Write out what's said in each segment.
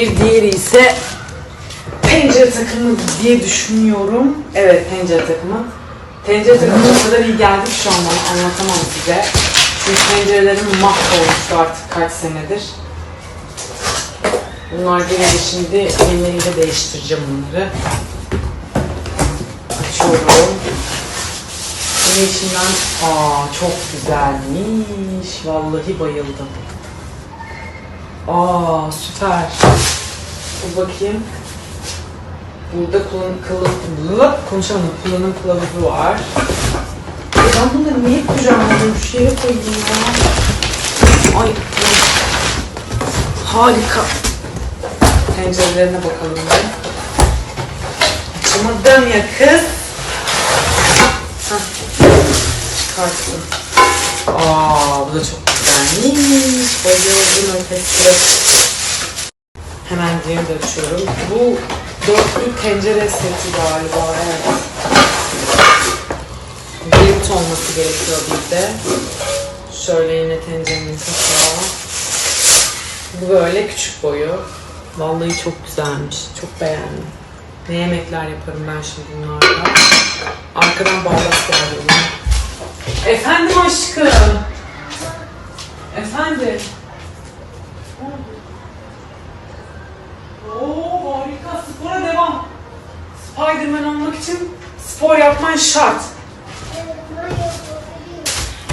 Bir diğeri ise pencere takımı diye düşünüyorum. Evet pencere takımı. Tencere takımı o kadar iyi geldi şu an bana anlatamam size. Çünkü pencerelerim mahvolmuştu artık kaç senedir. Bunlar gelince şimdi yemeğiyle değiştireceğim onları. Açıyorum. Yine içinden, aa çok güzelmiş. Vallahi bayıldım. Aa süper. Dur bakayım. Burada kullan, kılı, konuşamadım. Kullanım kılavuzu var. Ben bunları niye kucağımladım? Şu yere koyayım ya. Ay. Harika. Pencerelerine bakalım bir. Açamadım ya kız. Hah. Çıkarttım. Aa bu da çok güzelmiş. Bayıldım ötesi. Hemen diğerini de. Bu dörtlü tencere seti galiba. Evet. Büyük olması gerekiyor bir de. Şöyle yine tencerenin kapağı. Bu böyle küçük boyu. Vallahi çok güzelmiş. Çok beğendim. Ne yemekler yaparım ben şimdi bunlarla. Arkadan bardak geldi. Efendim aşkım. Efendim. Oo harika. Spora devam. Spiderman olmak için spor yapman şart.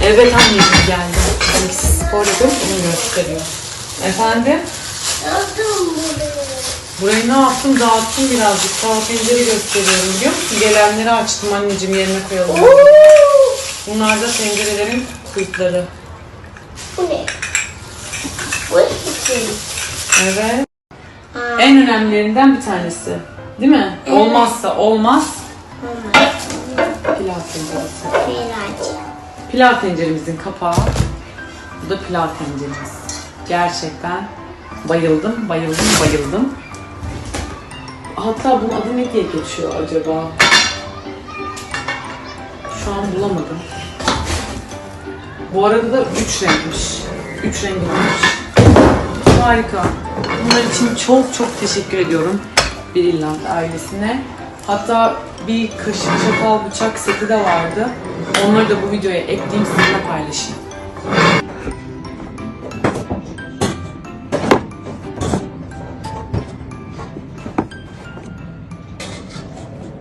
Evet anneciğim geldi. Hangisi spor yapıyor onu gösteriyor. Efendim? Burayı. Ne yaptım? Dağıttım birazcık. Sağ pencere gösteriyorum biliyor musun? Gelenleri açtım anneciğim yerine koyalım. Bunlar da tencerelerin kıyıkları. Bu ne? Bu için. Evet. Aa, En önemlilerinden bir tanesi. Değil mi? Evet. Olmazsa olmaz mama. pilav tenceresi. Felaket. Pilav tenceremizin kapağı. Bu da pilav tenceremiz. Gerçekten bayıldım, bayıldım, bayıldım. Hatta bunun adı ne diye geçiyor acaba? An bulamadım. Bu arada da üç renkmiş. Üç rengi varmış. Harika. Bunlar için çok çok teşekkür ediyorum Brillant ailesine. Hatta bir kaşık, çatal, bıçak seti de vardı. Onları da bu videoya ekleyeyim sizinle paylaşayım.